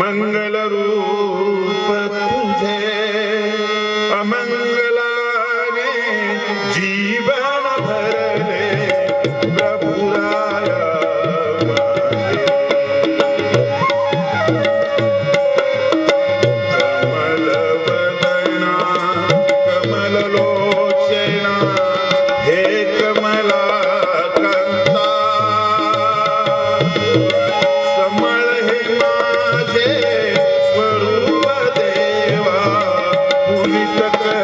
मंगल पुनित करीय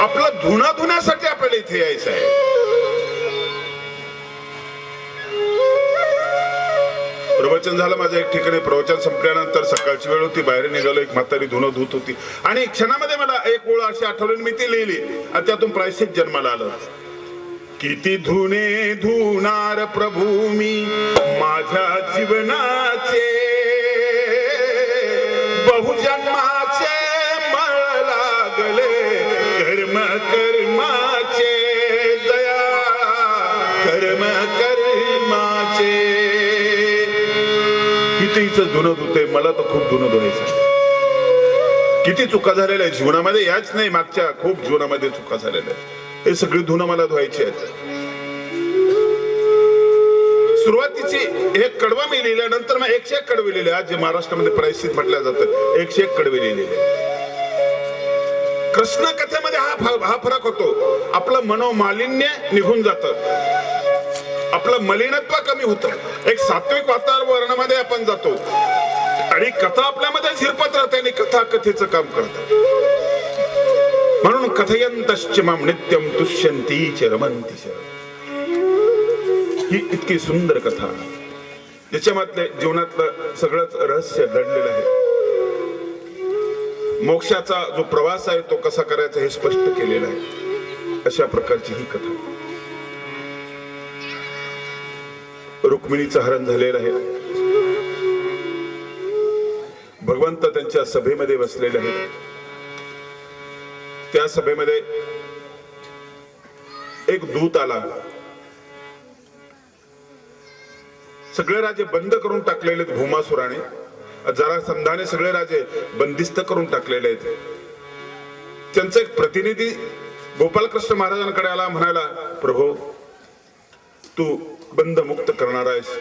आपला धुना धुण्यासाठी आपल्याला इथे यायचं आहे. प्रवचन झालं माझं एक ठिकाणी. प्रवचन संपल्यानंतर सकाळची वेळ होती. बाहेर निघालो एक म्हातारी धुणं धुत होती. आणि क्षणामध्ये मला एक ओळ अशी आठवली मी ती लिहिली. आणि त्यातून प्रायश्चित जन्माला आलं. किती धुणे धुणार प्रभू मी माझ्या जीवनाचे. बहुजन्मा कितीच धुणं धुतंय मला तर खूप धुणं धुवायचं किती चुका झालेल्या आहेत जीवनामध्ये याच नाही मागच्या खूप जीवनामध्ये चुका झालेल्या आहेत. हे सगळी धुणं मला धुवायची आहेत. सुरुवातीची हे कडवा मी लिहिल्यानंतर मग एकशे एक कडवे लिहिले. आज जे महाराष्ट्रामध्ये प्रायश्चित म्हटल्या जातात एकशे एक कडवे लिहिलेले कृष्ण कथेमध्ये हा हा फरक होतो. आपलं मनोमालिन्य निघून जात. आपलं मलिनत्व कमी होतं. एक सात्विक वातावरणामध्ये आपण जातो. आणि कथा आपल्यामध्ये झिरपत राहते आणि कथा कथेचं काम करतात म्हणून कथयंतश्च माम नित्यम तुष्यंती च रमंती ही इतकी सुंदर कथा. ज्याच्यामधले जीवनातलं सगळंच रहस्य दडलेलं आहे. मोक्षाचा जो प्रवास आहे तो कसा करायचा हे स्पष्ट केलेला आहे. अशा प्रकारची ही कथा. रुक्मिणीचं हरण झालेलं आहे. भगवंत त्यांच्या सभेमध्ये बसलेले आहेत. त्या सभेमध्ये एक दूत आला. सगळे राजे बंद करून टाकलेले आहेत भूमासुराने. जरा संधाने सगळे राजे बंदिस्त करून टाकलेले आहेत. त्यांचा एक प्रतिनिधी गोपालकृष्ण महाराजांकडे आला म्हणाला प्रभू तू बंद मुक्त करणार आहेस.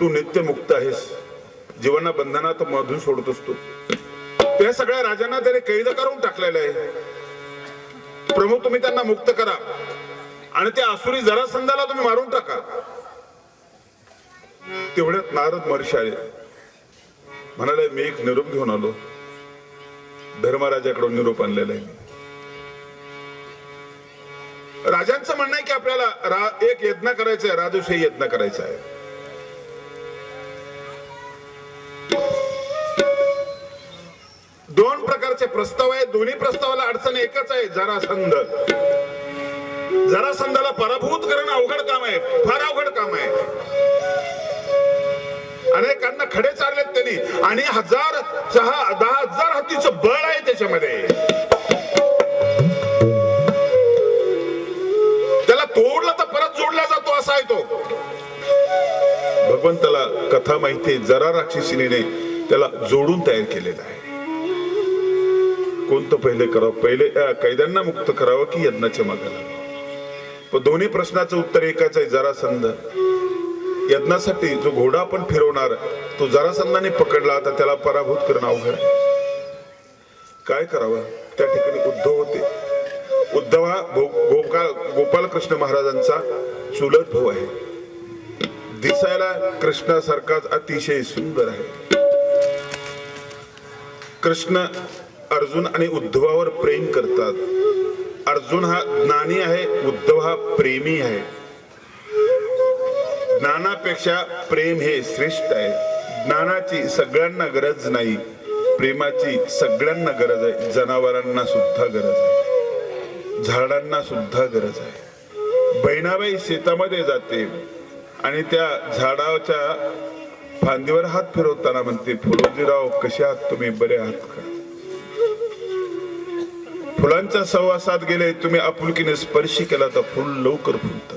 तू नित्य मुक्त आहेस. जीवना बंधनात मधून सोडत असतो त्या सगळ्या राजांना त्याने कैद करून टाकलेलं आहे. प्रभू तुम्ही त्यांना मुक्त करा. आणि त्या आसुरी जरासंधाला तुम्ही मारून टाका. तेवढ्यात नारद महर्षी आले. म्हणाले मी एक निरोप घेऊन आलो. धर्मराजाकडून निरोप आणलेला आहे राजांचं म्हणणं आहे की आपल्याला एक यत्न करायचा आहे राजशाही यत्न करायचा आहे दोन प्रकारचे प्रस्ताव आहेत. दोन्ही प्रस्तावाला अडचण एकच आहे जरासंध जरासंधाला पराभूत करणं अवघड काम आहे फार अवघड काम आहे. अनेकांना खडे चाललेत त्यांनी. आणि हजार सहा दहा हजार हत्तीचं बळ आहे त्याच्यामध्ये. कथा माहिती आहे, जरा राक्षसिनीने त्याला जोडून तयार केलेला आहे. कोणतं पहिले करावं? पहिले कैद्यांना मुक्त करावं की यज्ञाच्या मागाला पण दोन्ही प्रश्नाचं उत्तर एकाच आहे जरासंध यज्ञासाठी जो घोडा आपण फिरवणार तो जरासंधाने पकडला तर त्याला पराभूत करणं अवघड आहे. काय करावं? त्या ठिकाणी उद्धव होते. उद्धव हा गोपाळ गोपाल गोपालकृष्ण महाराजांचा चुलत भाऊ आहे. दिसायला कृष्णासारखाच अतिशय सुंदर आहे. कृष्ण अर्जुन आणि उद्धवावर प्रेम करतात. अर्जुन हा ज्ञानी आहे उद्धव हा प्रेमी आहे. ज्ञानापेक्षा प्रेम हे श्रेष्ठ आहे. ज्ञानाची सगळ्यांना गरज नाही प्रेमाची सगळ्यांना गरज आहे जनावरांना सुद्धा गरज आहे. झाडांना सुद्धा गरज आहे. बहिणाबाई शेतामध्ये जाते आणि त्या झाडाच्या फांदीवर हात फिरवताना म्हणते फुलोजीराव कसे आहात तुम्ही? बरे आहात का? फुलांच्या सहवासात गेले तुम्ही आपुलकीने स्पर्श केला तर फुल लवकर फुलत.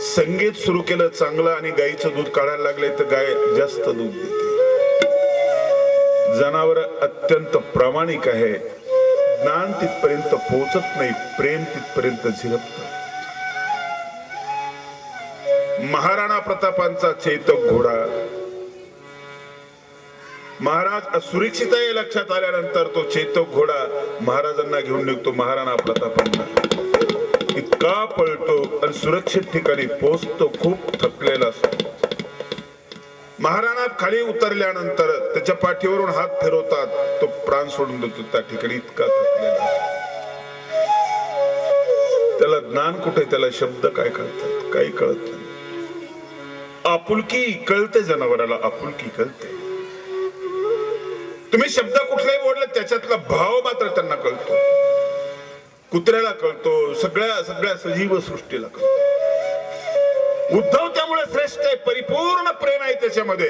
संगीत सुरू केलं चांगलं आणि गाईचं दूध काढायला लागले तर गाय जास्त दूध देते. जनावर अत्यंत प्रामाणिक आहे. ज्ञान तिथपर्यंत पोहोचत नाही प्रेम तिथपर्यंत झिरपत प्रतापांचा चेतक घोडा. महाराज सुरक्षित आहे लक्षात आल्यानंतर तो चेतक घोडा महाराजांना घेऊन निघतो महाराणा प्रतापांना. इतका पळतो आणि सुरक्षित ठिकाणी पोचतो खूप थकलेला असतो. महाराणा खाली उतरल्यानंतर त्याच्या पाठीवरून हात फिरवतात तो प्राण सोडून देतो त्या ठिकाणी इतका थकलेला त्याला ज्ञान कुठे त्याला शब्द काय कळतात? काही कळत नाही. आपुलकी कळते जनावराला आपुलकी कळते. तुम्ही शब्द कुठलाही बोलले त्याच्यातला भाव मात्र त्यांना कळतो. कुत्र्याला कळतो सगळ्या सगळ्या सजीव सृष्टीला कळतो. उद्धव त्यामुळे श्रेष्ठ आहे परिपूर्ण प्रेम आहे त्याच्यामध्ये.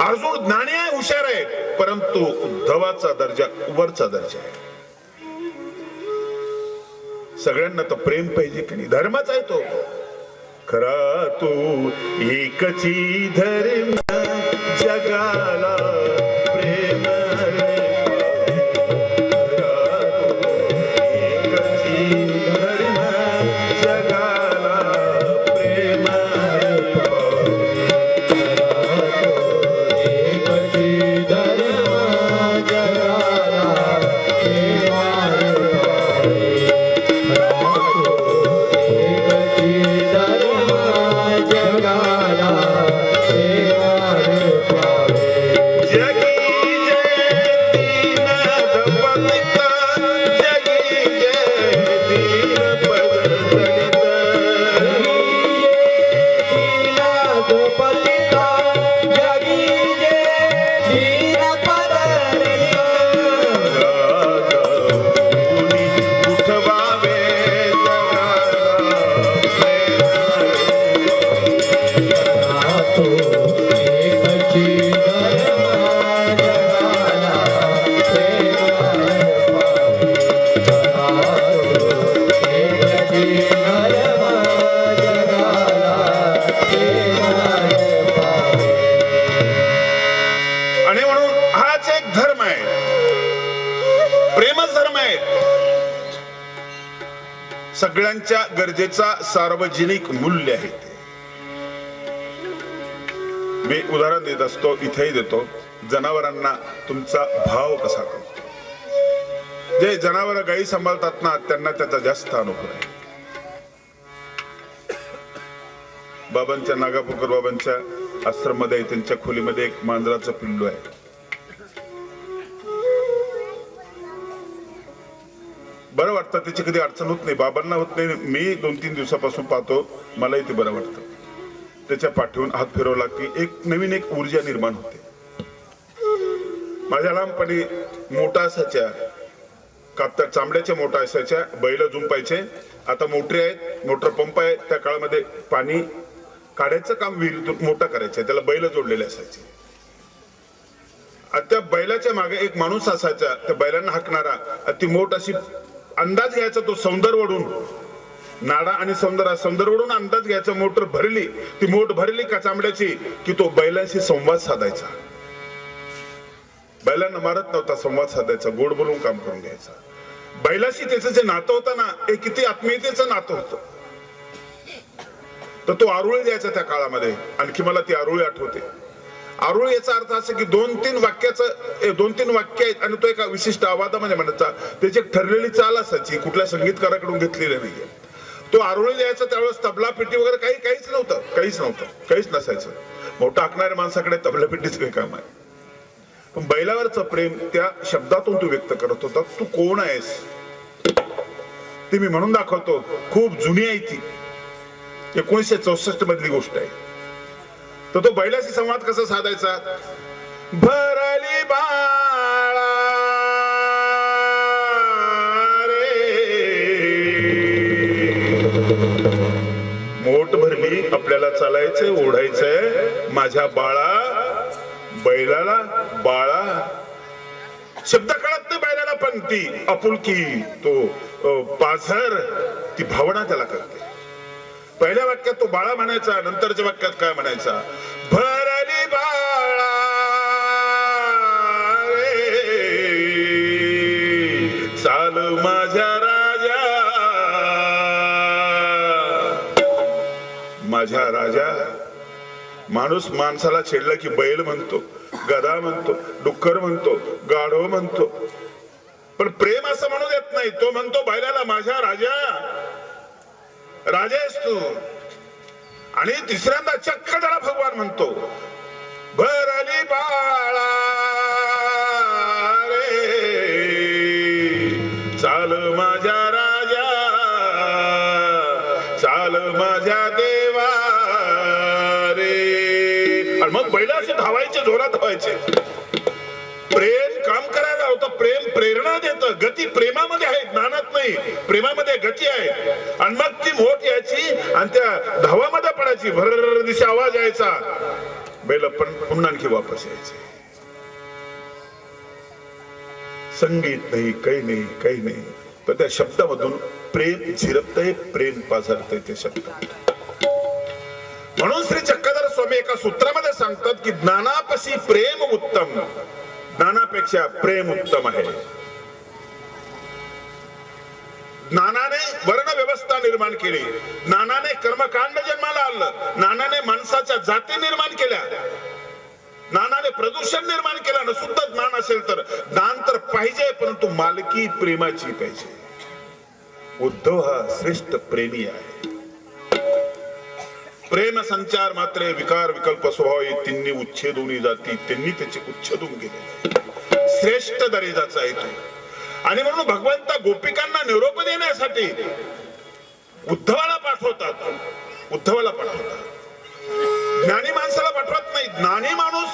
अर्जुन ज्ञानी आहे हुशार आहे परंतु उद्धवाचा दर्जा वरचा दर्जा आहे. सगळ्यांना तर प्रेम पाहिजे की नाही? धर्मच आहे तो. खरा तू एकची धर्म सगळ्यांच्या गरजेचा सार्वजनिक मूल्य आहे. असतो इथेही देतो. जनावरांना तुमचा भाव कसा कळतो? जे जनावर गायी सांभाळतात ना त्यांना त्याचा जास्त अनुभव आहे. बाबांच्या नागापूरकर बाबांच्या आश्रममध्ये त्यांच्या खोलीमध्ये एक मांजराचं पिल्लू आहे. बरं वाटतं त्याची कधी अडचण होत नाही. बाबांना होत नाही. मी दोन तीन दिवसापासून पाहतो मलाही ते बरं वाटतं. त्याच्या पाठवून हात फिरवला की एक नवीन एक ऊर्जा निर्माण होते. माझ्या लहानपणी मोठा असायच्या. कापता चांबड्याच्या मोठा असायच्या बैल झुंपायचे. आता मोटरी आहेत मोटर पंप आहे त्या काळामध्ये पाणी काढायचं काम विहिरीतून मोठं करायचं. त्याला बैल जोडलेले असायचे. त्या बैलाच्या मागे एक माणूस असायचा. त्या बैलांना हाकणारा. ती मोठ अशी अंदाज घ्यायचा तो सौंदर्य वडून नाडा आणि सौंदर सौंदर अंदाज घ्यायचा मोटर भरली ती मोठ भरली का चांबड्याची की तो बैलांशी संवाद साधायचा. बैलांना मारत नव्हता संवाद साधायचा गोड बोलून काम करून घ्यायचा. बैलाशी त्याचं जे नातं होतं ना हे किती आत्मीयतेचं नातं होतं. तर तो आरुळी द्यायचा त्या काळामध्ये आणखी मला ती आरुळी आठवते. आरुळी याचा अर्थ असा की दोन तीन वाक्याचं दोन तीन वाक्य आहेत आणि तो एका विशिष्ट आवाजामध्ये म्हणायचा त्याची एक ठरलेली चाल असायची कुठल्या संगीतकाराकडून घेतलेली नाहीये. तो आरोळी द्यायचा त्यावेळेस तबला पेटी वगैरे काही काहीच नव्हतं. काहीच नव्हतं. काहीच नसायचं. मोठं आखणाऱ्या माणसाकडे तबला पेटीच काही काम आहे पण बैलावरचं प्रेम त्या शब्दातून तू व्यक्त करत होता तू कोण आहेस? ते मी म्हणून दाखवतो खूप जुनी आहे ती. एकोणीसशे चौसष्ट मधली गोष्ट आहे. तर तो बैलाशी संवाद कसा साधायचा? भर बैलाला आपल्याला चालायचंय ओढायचंय. माझ्या बाळा बैलाला बाळा. शब्द कळत नाही बैलाला पण ती आपुलकी तो पाझर ती भावना त्याला करते पहिल्या वाक्यात तो बाळा म्हणायचा नंतरच्या वाक्यात काय म्हणायचा? भरली बाळा रे, चाल माझ्या माझ्या राजा. माणूस माणसाला छेडला की बैल म्हणतो गदा म्हणतो डुक्कर म्हणतो गाढव म्हणतो. पण प्रेम असं म्हणू देत नाही. तो म्हणतो बैलाला माझ्या राजा. राजा आहेस तू. आणि तिसऱ्यांदा चक्क त्याला भगवान म्हणतो भरली बाळा. गती प्रेमामध्ये आहे ज्ञानात नाही. प्रेमामध्ये गती आहे. आणि मग ती मोठ यायची आणि त्या धावामध्ये पडायची. भर दिशा आवाज यायचा. बैल पण पुन्हा आणखी वापस यायचे. संगीत नाही काही नाही काही नाही. पण त्या शब्दामधून प्रेम झिरपतय प्रेम पाझरतय ते शब्द म्हणून श्री चक्रधर स्वामी एका सूत्रामध्ये सांगतात की ज्ञानापशी प्रेम उत्तम. ज्ञानापेक्षा प्रेम उत्तम आहे. ज्ञानाने वर्ण व्यवस्था निर्माण केली. ज्ञानाने कर्मकांड जन्माला आणलं. ज्ञानाने माणसाच्या जाती निर्माण केल्या. ज्ञानाने प्रदूषण निर्माण केलं. ना सुद्धा ज्ञान असेल तर ज्ञान तर पाहिजे परंतु मालकी प्रेमाची पाहिजे. उद्धव हा श्रेष्ठ प्रेमी आहे. प्रेम संचार मात्र विकार विकल्प स्वभाव हे तिन्ही उच्छेदून जाती. त्यांनी त्याचे उच्छेदून गेले श्रेष्ठ दर्जाचा आहे तो. आणि म्हणून भगवंत गोपिकांना निरोप देण्यासाठी उद्धवाला पाठवतात. उद्धवाला पाठवतात. ज्ञानी माणसाला पाठवत नाही ज्ञानी माणूस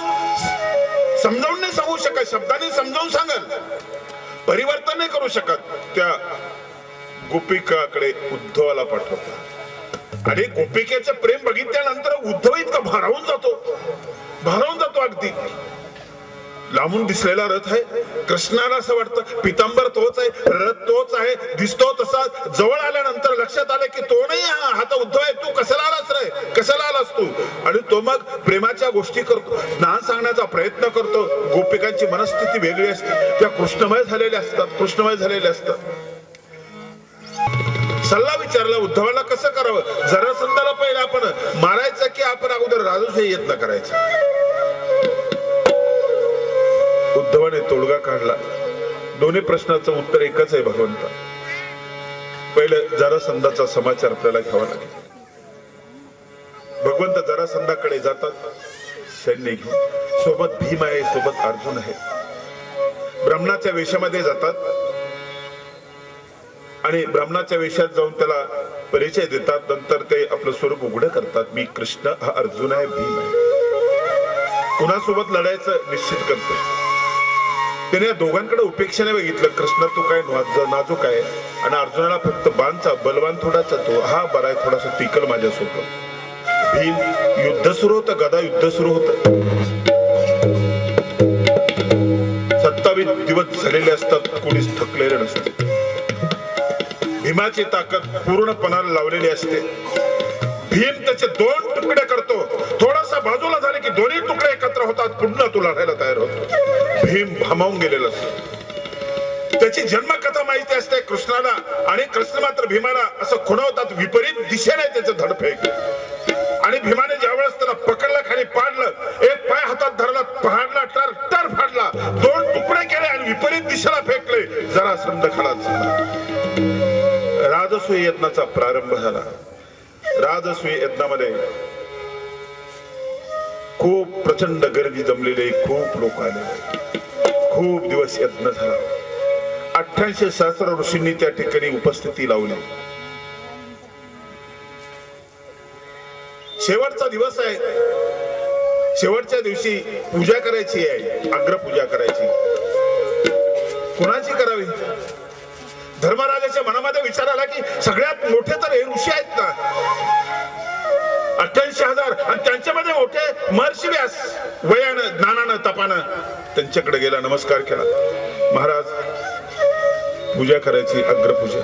समजावून नाही सांगू शकत. शब्दाने समजावून सांगल. परिवर्तन नाही करू शकत. त्या गोपिकाकडे उद्धवाला पाठवतात. आणि गोपिकेचं प्रेम बघितल्यानंतर उद्धव इतका भारावून जातो. भारावून जातो अगदी. लांबून दिसलेला रथ आहे. कृष्णाला असं वाटतं पितांबर तोच आहे रथ तोच आहे दिसतो तसा. जवळ आल्यानंतर लक्षात आलं की तो नाही हा हा उद्धव आहे तू कशाला आलास रे? कशाला आलास तू? आणि तो मग प्रेमाच्या गोष्टी करतो. ज्ञान सांगण्याचा प्रयत्न करतो. गोपिकांची मनस्थिती वेगळी असते. त्या कृष्णमय झालेल्या असतात कृष्णमय झालेल्या असतात. सल्ला विचारला उद्धवाला कसं करावं? जरा संदाला पहिला आपण मारायचं की आपण अगोदर राजूचे यत्न करायचा? उद्धवाने तोडगा काढला. दोन्ही प्रश्नाचं उत्तर एकच आहे भगवंता. पहिलं जरासंधाचा समाचार आपल्याला घ्यावा लागेल. भगवंत जरासंधाकडे जातात. सैन्य घेऊन. सोबत भीम आहे सोबत अर्जुन आहे. ब्राह्मणाच्या वेशामध्ये जातात. आणि ब्राह्मणाच्या वेशात जाऊन त्याला परिचय देतात. नंतर ते आपलं स्वरूप उघड करतात. मी कृष्ण हा अर्जुन आहे भीम आहे. कुणासोबत लढायचं निश्चित करतो त्याने या दोघांकडे उपेक्षाने बघितलं. कृष्ण तू काय नाजूक आहे? आणि अर्जुनाला फक्त बाणचा बलवान थोडाचा तो हा बरा आहे थोडासा टिकल माझ्यासोबत. भीम युद्ध सुरू होतं गदा युद्ध सुरू होतं. सत्तावीस दिवस झालेले असतात कोणीच थकलेले नसते. भीमाची ताकद पूर्णपणाला लावलेली असते. भीम त्याचे दोन तुकडे करतो. थोडासा बाजूला झाले की दोन्ही तुकडे एकत्र होतात पुन्हा तुला लढायला तयार होतो. भीम भामावून गेलेला असतो. त्याची जन्मकथा माहिती असते कृष्णाला आणि कृष्ण मात्र भीमाला असं खुणवतात विपरीत दिशेने त्याचं धडफेक आणि भीमाने ज्यावेळेस त्याला पकडलं खाली पाडलं एक पाय हातात धरला पाडला टर टर फाडला दोन तुकडे केले आणि विपरीत दिशेला फेकले. जरा संद खडा राजसूय यत्नाचा प्रारंभ झाला. राजस्वी यत्नामध्ये खूप प्रचंड गर्दी जमलेली खूप लोक आले खूप दिवस यत्न झाला. अठ्ठ्याऐंशी सहस्र ऋषींनी त्या ठिकाणी उपस्थिती लावली. शेवटचा दिवस आहे. शेवटच्या दिवशी पूजा करायची आहे. अग्रपूजा करायची. कुणाची करावी? धर्मराजाच्या मनामध्ये विचार आला की सगळ्यात मोठे तर हे ऋषी आहेत ना. अठ्ठ्याऐंशी हजार. आणि त्यांच्यामध्ये मोठे महर्षी व्यास वयानं ज्ञानानं तपानं. त्यांच्याकडे गेला नमस्कार केला. महाराज पूजा करायची अग्रपूजा.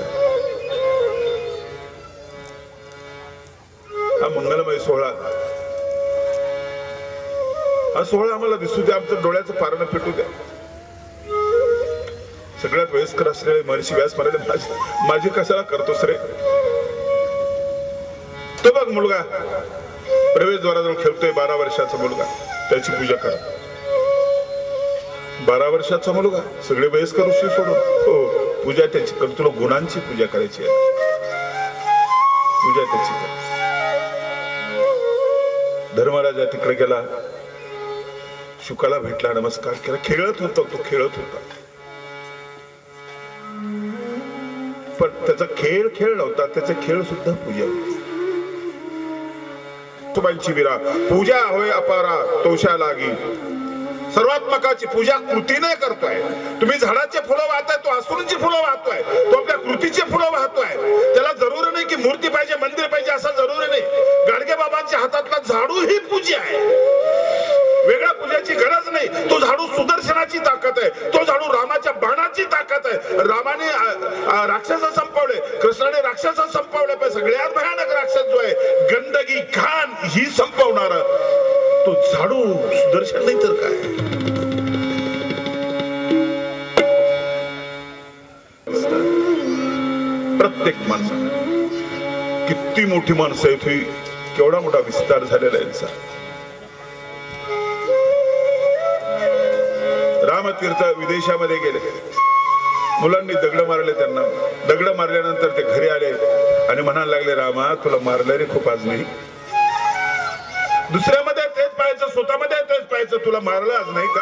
हा मंगलमय सोहळा. हा सोहळा आम्हाला दिसू द्या आमच्या डोळ्याचं पारणं पेटू द्या. सगळ्यात वयस्कर असलेले महर्षी व्यास म्हणाले "माझी- माझी कशाला करतोस रे? तो बघ मुलगा प्रवेशद्वाराजवळ खेळतोय बारा वर्षाचा मुलगा त्याची पूजा करा. बारा वर्षाचा मुलगा? सगळे वयस्कर ऋषी सोडून? हो पूजा त्याची कर तुला गुणांची पूजा करायची आहे. पूजा त्याची कर. धर्मराजा तिकडे गेला शुकाला भेटला नमस्कार केला खेळत होता तो खेळत होता. पण त्याचा खेळ खेळ नव्हता. त्याचे खेळ सुद्धा पूजा होती तुबांची विरा. पूजा होय अपारा तोषा लागी. सर्वात्मकाची पूजा कृतीने करतोय. तुम्ही झाडाचे फुलं वाहताय तो असूनची फुलं वाहतोय. तो आपल्या कृतीचे फुलं वाहतोय. त्याला जरुरी नाही की मूर्ती पाहिजे मंदिर पाहिजे असं जरुरी नाही. गाडगे बाबांच्या हातातला झाडू ही पूजा आहे. वेगळ्या पूजेची गरज नाही. तो झाडू सुदर्शनाची ताकद आहे. तो झाडू रामाच्या बाणाची ताकद आहे. रामाने राक्षस संपवले. कृष्णाने राक्षस संपवले पण सगळ्यात भयानक राक्षस जो आहे गंदगी घाण ही संपवणार तो झाडू सुदर्शन नाही तर काय? प्रत्येक माणसा किती मोठी माणसं आहेत केवढा मोठा विस्तार झालेला आहे यांचा विदेशामध्ये गेले. मुलांनी दगड मारले त्यांना. दगड मारल्यानंतर ते घरी आले आणि म्हणायला लागले रामा तुला मारलं रे खूप आज नाही. दुसऱ्यामध्ये तेच पाहायचं स्वतःमध्ये तेच पाहायचं तुला मारलं आज नाही का?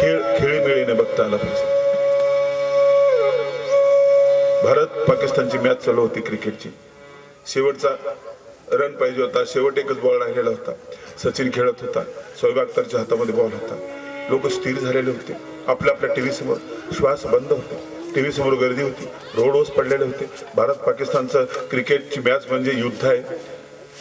खेळ खेळीमेळीने बघता आला पाहिजे. भारत पाकिस्तानची मॅच चालू होती क्रिकेटची. शेवटचा रन पाहिजे होता. शेवट एकच बॉल राहिलेला होता. सचिन खेळत होता सोयब अख्तरच्या हातामध्ये बॉल होता. लोक स्थिर झालेले होते. आपल्या आपल्या टी व्हीसमोर श्वास बंद होते. टी व्हीसमोर गर्दी होती. रोड ओस पडलेले होते. भारत पाकिस्तानचं क्रिकेटची मॅच म्हणजे युद्ध आहे.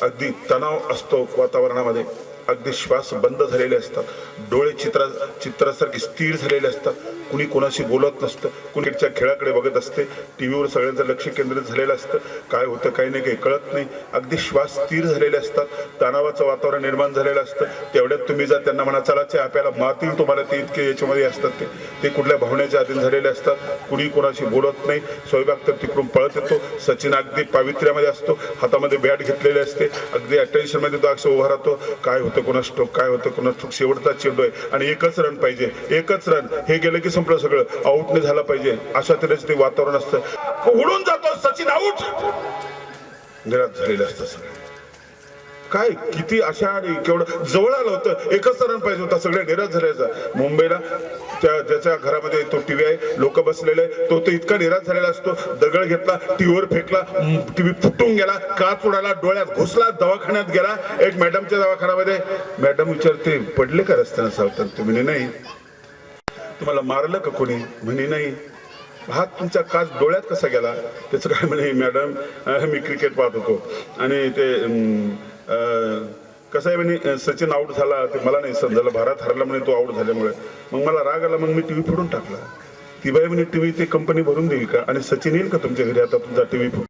अगदी तणाव असतो वातावरणामध्ये. अगदी श्वास बंद झालेले असतात. डोळे चित्रा चित्रासारखे स्थिर झालेले असतात. कुणी कोणाशी बोलत नसतं कुणीच्या खेळाकडे बघत असते टी व्हीवर सगळ्यांचं लक्ष केंद्रित झालेलं असतं. काय होतं काही नाही काही कळत नाही. अगदी श्वास स्थिर झालेले असतात तणावाचं वातावरण निर्माण झालेलं असतं. तेवढ्यात तुम्ही जर त्यांना म्हणा चला आपल्याला मातील तुम्हाला ते इतके याच्यामध्ये असतात ते. ते कुठल्या भावनेच्या अधीन झालेले असतात. कुणी कोणाशी बोलत नाही. सोयबाग तर तिकडून पळत येतो. सचिन अगदी पावित्र्यामध्ये असतो. हातामध्ये बॅट घेतलेले असते. अगदी अटेन्शनमध्ये तो अक्षर उभा राहतो. काय होतं कोणा स्ट्रोक काय होतं कोणा स्ट्रोक शेवटचा चेंडू आहे. आणि एकच रन पाहिजे. एकच रन हे गेलं की संपलं सगळं. आऊट नाही झालं पाहिजे. अशा तऱ्हेचं ते वातावरण असतं. उडून जातो सचिन आऊट. निराश झालेलं असतं सगळं. काय किती आशा आणि केवढं जवळ आलं होतं. एकच रन पाहिजे होता. सगळ्या निराश झाल्याचा मुंबईला त्या ज्याच्या घरामध्ये तो टीव्ही आहे लोक बसलेले तो तो इतका निराश झालेला असतो. दगड घेतला टीव्हीवर फेकला टीव्ही फुटून गेला काच उडाला डोळ्यात घुसला दवाखान्यात गेला. एक मॅडमच्या दवाखान्यामध्ये. मॅडम विचारते पडले का रस्त्यानं सावतात तुम्ही नाही. तुम्हाला मारलं का कोणी? म्हणे नाही. हात तुमचा काच डोळ्यात कसा गेला? त्याचं काय म्हणे मॅडम मी क्रिकेट पाहत होतो. आणि ते कसं आहे म्हणे सचिन आऊट झाला ते मला नाही समजलं. भारत हरला म्हणे तो आऊट झाल्यामुळे. मग मला राग आला मग मी टी व्ही फोडून टाकला. ती बाई म्हणे टी व्ही ते कंपनी भरून देईल का? आणि सचिन येईल का तुमच्या घरी? आता तुमचा टी व्ही